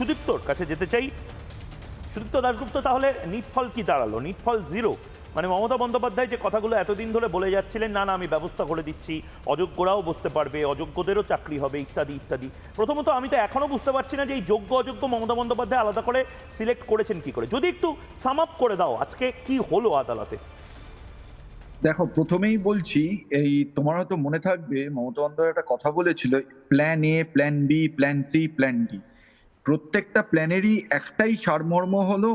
সুদীপ্তর কাছে যেতে চাই। সুদীপ্ত দাশগুপ্ত, তাহলে নিটফল কি দাঁড়াল? নিটফল জিরো মানে মমতা বন্দ্যোপাধ্যায় যে কথাগুলো এতদিন ধরে বলে যাচ্ছিলেন, না না, আমি ব্যবস্থা করে দিচ্ছি। অযোগ্যরাও বসতে পারবে, অযোগ্যদেরও চাকরি হবে, ইত্যাদি ইত্যাদি। প্রথমত আমি তো এখনও বুঝতে পারছি না যে এই যোগ্য, অযোগ্য মমতা বন্দ্যোপাধ্যায় আলাদা করে সিলেক্ট করেছেন কি করে। যদি একটু সাম আপ করে দাও, আজকে কি হলো আদালতে? দেখো, প্রথমেই বলছি, এই তোমার হয়তো মনে থাকবে, মমতা বন্দ্যোপাধ্যায় একটা কথা বলেছিল plan A plan B plan C plan D প্রত্যেকটা প্ল্যানেরই একটাই সারমর্ম হলো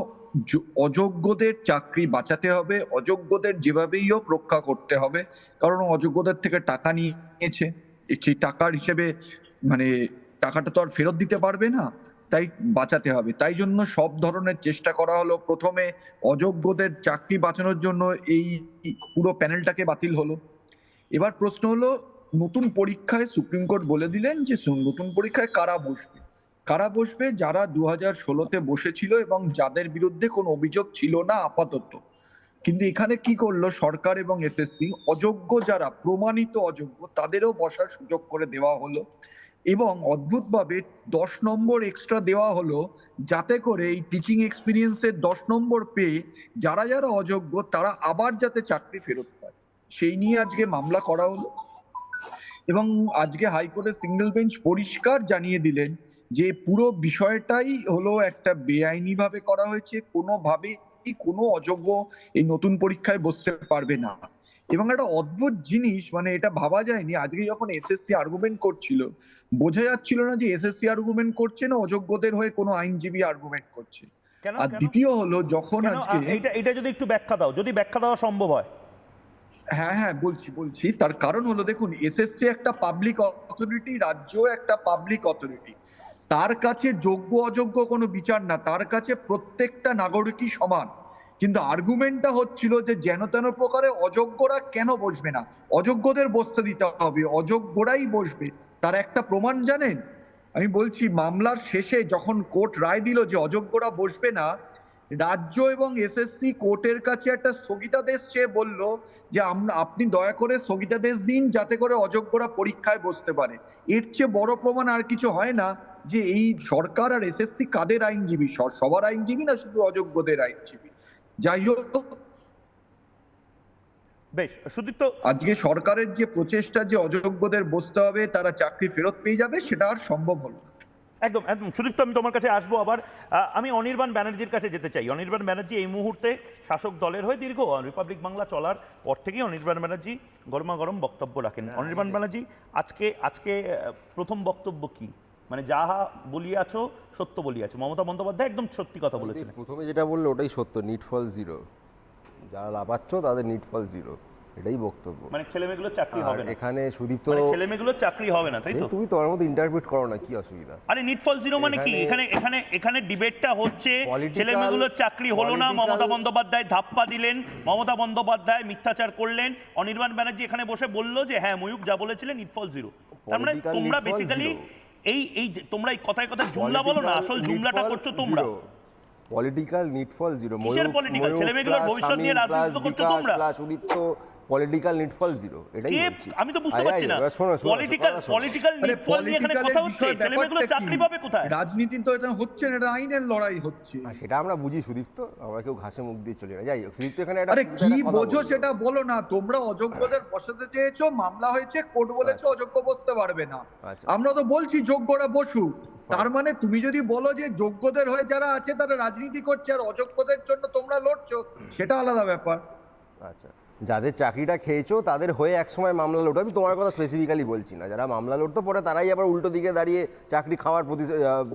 অযোগ্যদের চাকরি বাঁচাতে হবে, অযোগ্যদের যেভাবেই হোক রক্ষা করতে হবে। কারণ অযোগ্যদের থেকে টাকা নিয়েছে, সেই টাকার হিসেবে মানে টাকাটা তো আর ফেরত দিতে পারবে না, তাই বাঁচাতে হবে। তাই জন্য সব ধরনের চেষ্টা করা হলো। প্রথমে অযোগ্যদের চাকরি বাঁচানোর জন্য এই পুরো প্যানেলটাকে বাতিল হলো। এবার প্রশ্ন হলো, নতুন পরীক্ষায় সুপ্রিম কোর্ট বলে দিলেন যে, নতুন পরীক্ষায় কারা বসবে? কারা বসবে? যারা দু হাজার ষোলোতে বসেছিল এবং যাদের বিরুদ্ধে কোনো অভিযোগ ছিল না আপাতত। কিন্তু এখানে কি করল সরকার এবং এসএসসি? অযোগ্য যারা, প্রমাণিত অযোগ্য, তাদেরও বসার সুযোগ করে দেওয়া হলো এবং অদ্ভুতভাবে দশ নম্বর এক্সট্রা দেওয়া হলো যাতে করে এই টিচিং এক্সপিরিয়েন্সের দশ নম্বর পেয়ে যারা যারা অযোগ্য, তারা আবার যাতে চাকরি ফেরত পায়। সেই নিয়ে আজকে মামলা করা হলো এবং আজকে হাইকোর্টের সিঙ্গেল বেঞ্চ পরিষ্কার জানিয়ে দিলেন যে পুরো বিষয়টাই হলো একটা বেআইনি ভাবে করা হয়েছে কোনোভাবেই কোনো অযোগ্য এই নতুন পরীক্ষায় বসতে পারবে না। এবং একটা অদ্ভুত জিনিস মানে এটা ভাবা যায়নি আজকে যখন এসএসসি আর্গুমেন্ট করছিল বোঝা যাচ্ছিল না যে এসএসসি আর্গুমেন্ট করছে না অযোগ্যদের হয়ে কোনো আইনজীবী আর্গুমেন্ট করছে। আর দ্বিতীয় হলো যখন আজকে এইটা এটা যদি একটু ব্যাখ্যা দাও যদি ব্যাখ্যা দেওয়া সম্ভব হয়। হ্যাঁ হ্যাঁ বলছি বলছি। তার কারণ হলো দেখুন এসএসসি একটা পাবলিক অথরিটি রাজ্য একটা পাবলিক অথরিটি তার কাছে যোগ্য অযোগ্য কোনো বিচার না, তার কাছে প্রত্যেকটা নাগরিকই সমান। কিন্তু আর্গুমেন্টটা হচ্ছিল যে যেন তেন প্রকারে অযোগ্যরা কেন বসবে না? অযোগ্যদের বসতে দিতে হবে, অযোগ্যরাই বসবে। তার একটা প্রমাণ জানেন? আমি বলছি, মামলার শেষে যখন কোর্ট রায় দিল যে অযোগ্যরা বসবে না রাজ্য এবং এসএসসি কোর্টের কাছে একটা স্থগিতাদেশ চেয়ে বলল যে আমরা আপনি দয়া করে স্থগিতাদেশ দিন যাতে করে অযোগ্যরা পরীক্ষায় বসতে পারে। এর চেয়ে বড় প্রমাণ আর কিছু হয় না যে এই সরকার আর এসএসসি কাদের আইনজীবী? সবার আইনজীবী না শুধু অযোগ্যদের আইনজীবী? যাই হোক। বেশ সুদীপ্ত আজকে সরকারের যে প্রচেষ্টা যে অযোগ্যদের বসতে হবে তারা চাকরি ফেরত পেয়ে যাবে সেটা আর সম্ভব হলো না। একদম একদম। সুদীপ্ত আমি তোমার কাছে আসব আবার। আমি অনির্বাণ ব্যানার্জির কাছে যেতে চাই। অনির্বাণ ব্যানার্জি এই মুহূর্তে শাসক দলের হয়ে দীর্ঘ রিপাবলিক বাংলা চলার পর থেকেই অনির্বাণ ব্যানার্জি গরমা গরম বক্তব্য রাখেন। অনির্বাণ ব্যানার্জি আজকে আজকে প্রথম বক্তব্য কি? মানে যাহা বলিয়াছো সত্য বলিয়াছো মমতা বন্দ্যোপাধ্যায় একদম সত্যি কথা বলেছিলেন। প্রথমে যেটা বলল ওটাই সত্য নিটফল জিরো। যারা লাভাচ্ছ তাদের নিটফল জিরো। এটাই বক্তব্য। মানে ছেলেমেয়েগুলো চাকরি হবে না। এখানে সুদীপ্ত মানে ছেলেমেয়েগুলোর চাকরি হবে না তাই তো? তুমি তোমার মতো ইন্টারপ্রিট করো না কি অসুবিধা? আরে নিটফল জিরো মানে কি? এখানে এখানে- এখানে ডিবেটটা হচ্ছে ছেলেমেয়েগুলোর চাকরি হলো না মমতা বন্দ্যোপাধ্যায় ধাপ্পা দিলেন মমতা বন্দ্যোপাধ্যায় মিথ্যাচার করলেন অনির্বাণ ব্যানার্জি এখানে বসে বলল যে হ্যাঁ ময়ূক যা বলেছিলেন নিটফল জিরো তার মানে তোমরা বেসিক্যালি এই এই তোমরা এই কথায় কথায় জুমলা বলো না আসল জুমলাটা করছ তোমরা। পলিটিক্যাল নিটফল জিরো political? ছেলেমেয়েগুলোর ভবিষ্যৎ নিয়ে রাজনীতি করছ তোমরা? সুদীপ্ত পলিটিক্যাল নিটফল জিরো এটাই বলছি। আমি তো বুঝতে পারছি না। শোনো শোনো পলিটিক্যাল। পলিটিক্যাল নিটফল নিয়ে এখানে কথা হচ্ছে। ছেলেমেয়েগুলো চাকরি পাবে কোথায়? রাজনীতি তো এটা হচ্ছে না এটা আইনের লড়াই হচ্ছে। আর সেটা আমরা বুঝি সুদীপ্ত আমরা কেউ ঘাসে মুখ দিয়ে চলি না। যাই হোক সুদীপ্ত এখানে আরে কি বোঝো সেটা বলো না তোমরা অযোগ্যদের বসাতে চেয়েছো মামলা হয়েছে কোর্ট বলেছে অযোগ্য বসতে পারবে না। আচ্ছা। আমরা তো বলছি যোগ্যরা বসুক। তার মানে তুমি যদি বলো যে যোগ্যদের হয়ে যারা আছে তারা রাজনীতি করছে আর অযোগ্যদের জন্য তোমরা লড়ছো সেটা আলাদা ব্যাপার। আচ্ছা। যাদের চাকরিটা খেয়েছো তাদের হয়ে একসময় মামলা লড়তো আমি তোমার কথা স্পেসিফিক্যালি বলছি না যারা মামলা লড়তো পরে তারাই আবার উল্টো দিকে দাঁড়িয়ে চাকরি খাওয়ার প্রতি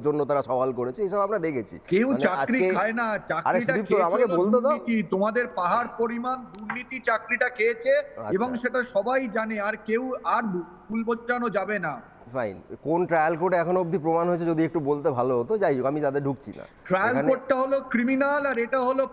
জন্য তারা সওয়াল করেছে এইসব আমরা দেখেছি কেউ মানে চাকরি খায় না আরে চাকরিটা সুদীপ্ত খেয়েছে আমাকে বলতো তো দুর্নীতি। তোমাদের পাহাড় পরিমাণ দুর্নীতি চাকরিটা খেয়েছে আচ্ছা। এবং সেটা সবাই জানে আর কেউ আর ভুল বোঝানো যাবে না ফাইন। কোন ট্রায়াল কোর্টে এখন অবধি প্রমাণ হয়েছে যদি একটু বলতে ভালো হতো যাই হোক আমি তাদের ঢুকছি না। ট্রায়াল কোর্টটা হলো ক্রিমিনাল আর এটা হলো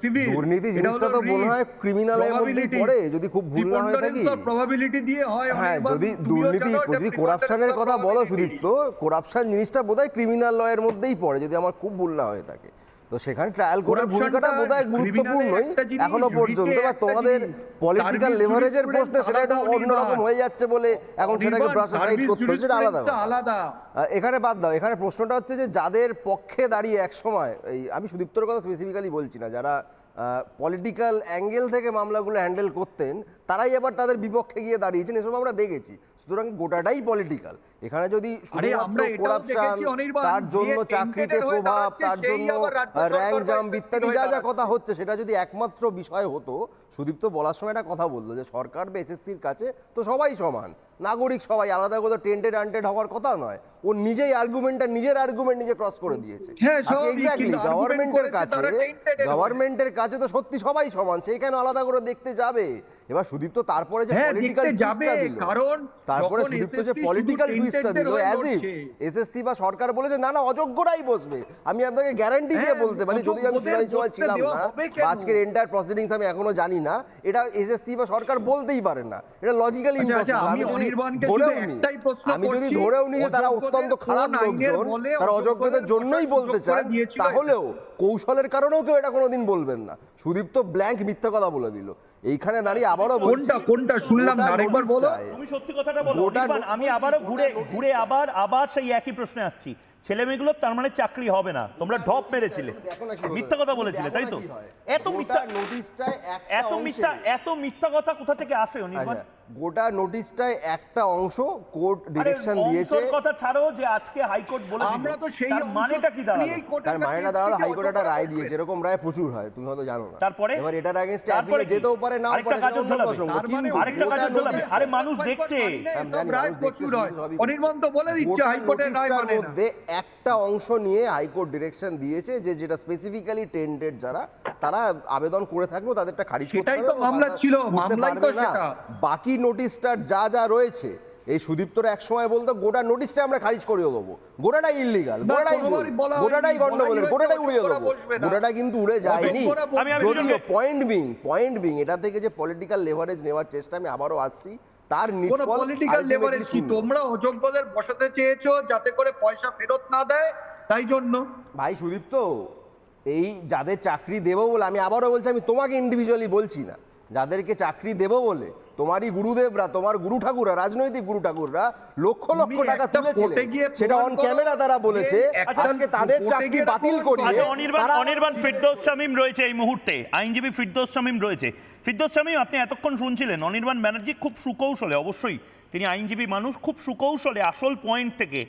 সিভিল দুর্নীতি জিনিসটা তো মনে হয় ক্রিমিনালের পড়ে যদি খুব ভুল না হয়ে থাকি প্রবাবিলিটি দিয়ে হয় হ্যাঁ যদি দুর্নীতি যদি করাপশনের কথা বলো। সুদীপ্ত করাপশন জিনিসটা বোধহয় ক্রিমিনাল লয়ের মধ্যেই পড়ে যদি আমার খুব ভুল না হয়ে থাকে তো সেখানে ট্রায়াল কোর্টের ভূমিকাটা বোধহয় গুরুত্বপূর্ণই এখনও পর্যন্ত বা তোমাদের পলিটিক্যাল লেভারেজের প্রশ্নে সেটা একটু অন্যরকম হয়ে যাচ্ছে বলে এখন সেটাকে প্রসেসাইড করতে হচ্ছে আলাদা এখানে বাদ দাও এখানে প্রশ্নটা হচ্ছে যে যাদের পক্ষে দাঁড়িয়ে এক সময় এই আমি সুদীপ্তর কথা স্পেসিফিক্যালি বলছি না যারা পলিটিক্যাল অ্যাঙ্গেল থেকে মামলাগুলো হ্যান্ডেল করতেন তারাই আবার তাদের বিপক্ষে গিয়ে দাঁড়িয়েছেন এসব আমরা দেখেছি। সুতরাং গোটাটাই পলিটিক্যাল এখানে যদি তার জন্য চাকরিতে প্রভাব তার জন্য র্যাঙ্ক জাম ইত্যাদি যা যা কথা হচ্ছে সেটা যদি একমাত্র বিষয় হতো সুদীপ্ত বলার সময় একটা কথা বলল যে সরকার বা এসএসসির কাছে তো সবাই সমান নাগরিক সবাই আলাদা করে টেন্টেড আনটেড হওয়ার কথা নয় ও নিজেই আর্গুমেন্টটা নিজের আর্গুমেন্ট নিজে ক্রস করে দিয়েছে। হ্যাঁ, এক্স্যাক্টলি গভর্নমেন্টের কাছে তারা এর গভর্নমেন্টের কাছে তো সত্যি সবাই সমান সেই কেন আলাদা করে দেখতে যাবে? এবার সুদীপ্ত তারপরে যে হ্যাঁ, পলিটিক্যাল যাবে, কারণ তারপরে সুদীপ্ত যে পলিটিক্যাল tainted দিল অ্যাজ ইফ এসএসসি বা সরকার বলেছে না না অযোগ্যরাই বসবে। আমি আপনাকে গ্যারান্টি দিয়ে হ্যাঁ, বলতে পারি যদিও আমি শুনানি সময় ছিলাম না আজকের এন্টায়ার প্রসিডিংস আমি এখনও জানি না। এটা এসএসসি বা সরকার বলতেই পারে না। এটা লজিক্যালি আচ্ছা, আচ্ছা, ইম্পসিবল আমি যদি ধরেও নিই আমি যদি ধরেও নিই যে তারা অত্যন্ত খারাপ লোকজন তারা অযোগ্যদের জন্যই বলতে চান তাহলেও কৌশলের কারণেও কেউ এটা কোনোদিন বলবেন না। সুদীপ তো ব্ল্যাঙ্ক মিথ্যা কথা বলে দিল। এইখানে দাঁড়িয়ে আবারও কোনটা কোনটা শুনলাম? না আরেকবার বলো। তুমি সত্যি কথাটা বলো। আমি আবারও ঘুরে ঘুরে আবার আবার সেই একই প্রশ্নে আসছি। ছেলে মেয়েগুলোর তার মানে চাকরি হবে না। তোমরা ঢপ মেরেছিলে। না। মিথ্যা কথা বলেছিলে তাই তো? না হয়। এত মিথ্যা এত মিথ্যা এত মিথ্যা কথা কোথা থেকে আসে অনির্বাণ? আচ্ছা, গোটা নোটিশটায় একটা অংশ কোর্ট ডিরেকশন দিয়েছে। কথা ছাড়ো যে আজকে হাইকোর্ট বলে আমরা তো সেই মানেটা কি দাঁড়াল? তার মানেটা দাঁড়াল হাইকোর্ট একটা রায় দিয়েছে এরকম রায় প্রচুর হয় তুমি হয়তো জানো না। তারপরে? এবার এটার আগেনস্টে তারপরে যেতেও পারে নাও আরেকটা অন্য ঝোলাবে। আরেকটা কাজল ঝোলাবে। আরে মানুষ দেখছে। না, জানি, রায় প্রচুর হয়। তো বলে দিচ্ছে হাইকোর্টের রায় মানে না। একটা অংশ নিয়ে হাইকোর্ট ডিরেকশন দিয়েছে যে যেটা স্পেসিফিক্যালি টেন্ডেড যারা তারা আবেদন করে থাকলেও তাদেরটা খারিজ করতে সেটাই তো মামলা ছিল, মামলাই তো সেটা। বাকি নোটিশটার যা যা রয়েছে এই সুদীপ্তর এক সময় বলতো গোটা নোটিশটা আমরা খারিজ করে দেবো। গোটাটাই ইলিগাল গোটাটাই গোটাটাই গন্ডগোলের গোটাটাই উড়িয়ে দেবো। গোটাটা কিন্তু উড়ে যায়নি। আমি- আমি যদিও পয়েন্ট বিং পয়েন্ট বিং এটা থেকে যে পলিটিক্যাল লেভারেজ নেওয়ার চেষ্টা আমি আবারও আসছি তার কোন পলিটিক্যাল লেভারেজ কি। তোমরা অযোগ্যদের বসাতে চেয়েছো যাতে করে পয়সা ফেরত না দেয়? তাই জন্য। ভাই সুদীপ্ত এই যাদের চাকরি দেবো বলে আমি আবারও বলছি আমি তোমাকে ইন্ডিভিজুয়ালি বলছি না। যাদেরকে চাকরি দেবো বলে তোমারই গুরুদেবরা তোমার গুরু ঠাকুররা রাজনৈতিক গুরু ঠাকুররা লক্ষ লক্ষ টাকা তুলেছিলেন সেটা অন ক্যামেরা তারা বলেছে। আজকে তাদের চাকরি বাতিল করিয়ে আচ্ছা অনির্বাণ অনির্বাণ ফিরদৌস শামীম রয়েছে এই মুহূর্তে। আইনজীবী ফিরদৌস শামীম রয়েছে। ফিরদৌস শামীম আপনি এতক্ষণ শুনছিলেন অনির্বাণ ব্যানার্জি খুব সুকৌশলে অবশ্যই। তিনি আইনজীবী মানুষ খুব সুকৌশলে আসল পয়েন্ট থেকে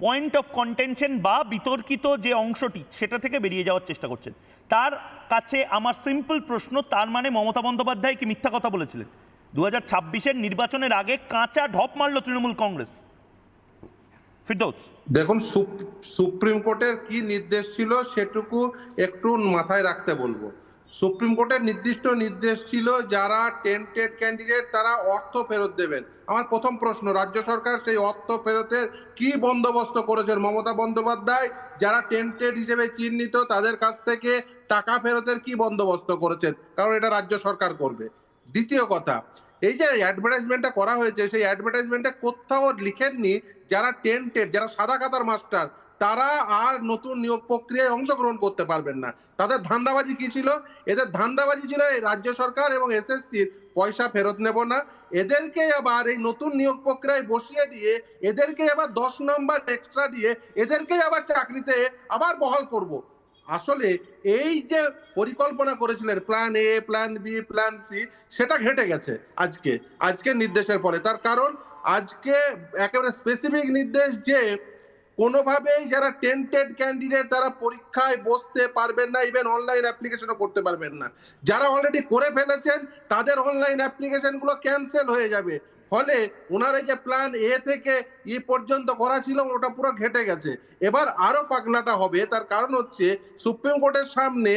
পয়েন্ট অফ কন্টেনশন বা বিতর্কিত যে অংশটি, সেটা থেকে বেরিয়ে যাওয়ার চেষ্টা করছেন। তার কাছে আমার সিম্পল প্রশ্ন, তার মানে মমতা বন্দ্যোপাধ্যায় কি মিথ্যা কথা বলেছিলেন? দু হাজার নির্বাচনের আগে কাঁচা ঢপ মারল তৃণমূল কংগ্রেস। ফিরদৌস। দেখুন সুপ্রিম কোর্টের কি নির্দেশ ছিল, সেটুকু একটু মাথায় রাখতে বলব। সুপ্রিম কোর্টের নির্দিষ্ট নির্দেশ ছিল যারা টেন্টেড ক্যান্ডিডেট তারা অর্থ ফেরত দেবেন। আমার প্রথম প্রশ্ন, রাজ্য সরকার সেই অর্থ ফেরতের কি বন্দোবস্ত করেছেন মমতা বন্দ্যোপাধ্যায় যারা টেন্টেড হিসেবে চিহ্নিত তাদের কাছ থেকে টাকা ফেরতের কি বন্দোবস্ত করেছেন? কারণ এটা রাজ্য সরকার করবে। দ্বিতীয় কথা, এই যে অ্যাডভার্টাইজমেন্টটা করা হয়েছে, সেই অ্যাডভার্টাইজমেন্টে কোথাও লিখেননি যারা টেন্টেড, যারা সাদা খাতার মাস্টার তারা আর নতুন নিয়োগ প্রক্রিয়ায় অংশগ্রহণ করতে পারবেন না। তাদের ধান্দাবাজি কি ছিল? এদের ধান্দাবাজি ছিল এই রাজ্য সরকার এবং এসএসসির পয়সা ফেরত নেব না। এদেরকে আবার এই নতুন নিয়োগ প্রক্রিয়ায় বসিয়ে দিয়ে, এদেরকে আবার দশ নম্বর এক্সট্রা দিয়ে, এদেরকে আবার চাকরিতে আবার বহাল করব। আসলে এই যে পরিকল্পনা করেছিলেন plan A plan B plan C সেটা ঘেটে গেছে আজকে আজকে নির্দেশের পরে। তার কারণ, আজকে একেবারে স্পেসিফিক নির্দেশ যে কোনোভাবেই যারা টেন্টেড ক্যান্ডিডেট তারা পরীক্ষায় বসতে পারবেন না ইভেন অনলাইন অ্যাপ্লিকেশনও করতে পারবেন না। যারা অলরেডি করে ফেলেছেন, তাদের অনলাইন অ্যাপ্লিকেশনগুলো ক্যান্সেল হয়ে যাবে। ফলে ওনার যে প্ল্যান এ থেকে ই পর্যন্ত করা ছিল, ওটা পুরো ঘেটে গেছে। এবার আরও পাগলাটা হবে, তার কারণ হচ্ছে সুপ্রিম কোর্টের সামনে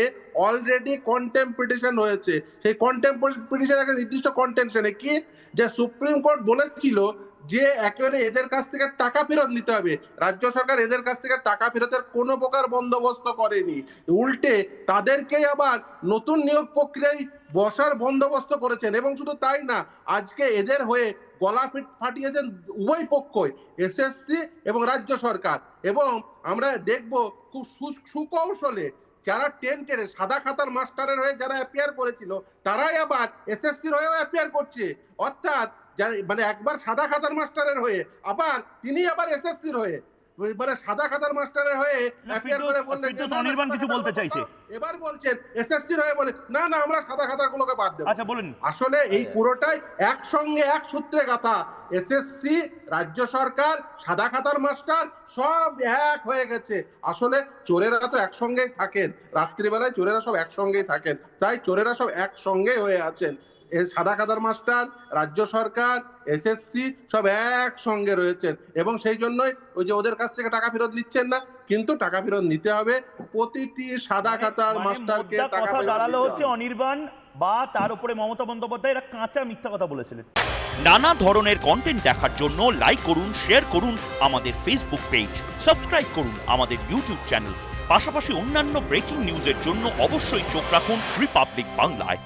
অলরেডি কন্টেম্প পিটিশন হয়েছে। সেই কন্টেম্প পিটিশন একটা নির্দিষ্ট কন্টেনশনে কি? যে সুপ্রিম কোর্ট বলেছিল যে একেবারে এদের কাছ থেকে টাকা ফেরত নিতে হবে। রাজ্য সরকার এদের কাছ থেকে টাকা ফেরতের কোনো প্রকার বন্দোবস্ত করেনি। উল্টে তাদেরকে আবার নতুন নিয়োগ প্রক্রিয়ায় বসার বন্দোবস্ত করেছেন এবং শুধু তাই না, আজকে এদের হয়ে গলা ফিট- ফাটিয়েছেন উভয় পক্ষই এসএসসি এবং রাজ্য সরকার। এবং আমরা দেখব খুব সুকৌশলে যারা টেন টেন্টের, সাদা খাতার মাস্টারের হয়ে যারা অ্যাপিয়ার করেছিল, তারাই আবার এসএসসির হয়েও অ্যাপিয়ার করছে। অর্থাৎ যারা- মানে একবার সাদা খাতার মাস্টারের হয়ে আবার তিনি আবার এসএসসির হয়ে মানে সাদা খাতার মাস্টারের হয়ে অ্যাপিয়ার করে বললেন অনির্বাণ কিছু বলতে চাইছে। এবার বলছেন এসএসসির হয়ে বলে না না আমরা সাদা খাতাগুলোকে বাদ দেবো। আচ্ছা বলুন। আসলে এই পুরোটাই একসঙ্গে এক সূত্রে গাথা। এসএসসি রাজ্য সরকার সাদা খাতার মাস্টার সব এক হয়ে গেছে। আসলে চোরেরা তো একসঙ্গেই থাকেন। রাত্রিবেলায় চোরেরা সব একসঙ্গেই থাকেন। তাই চোরেরা সব একসঙ্গেই হয়ে আছেন। সাদা খাতার মাস্টার রাজ্য সরকার এসএসসি সব একসঙ্গে রয়েছেন। এবং সেই জন্যই ওই যে ওদের কাছ থেকে টাকা ফেরত নিচ্ছেন না কিন্তু টাকা ফেরত নিতে হবে। প্রতিটি সাদা খাতার মানে মাস্টারকে টাকা কথা দাঁড়াল হচ্ছে অনির্বাণ বা তার উপরে মমতা বন্দ্যোপাধ্যায় এরা কাঁচা মিথ্যা কথা বলেছিলেন। নানা ধরনের কন্টেন্ট দেখার জন্য লাইক করুন শেয়ার করুন আমাদের ফেসবুক পেজ সাবস্ক্রাইব করুন আমাদের ইউটিউব চ্যানেল পাশাপাশি অন্যান্য ব্রেকিং নিউজের জন্য অবশ্যই চোখ রাখুন রিপাবলিক বাংলায়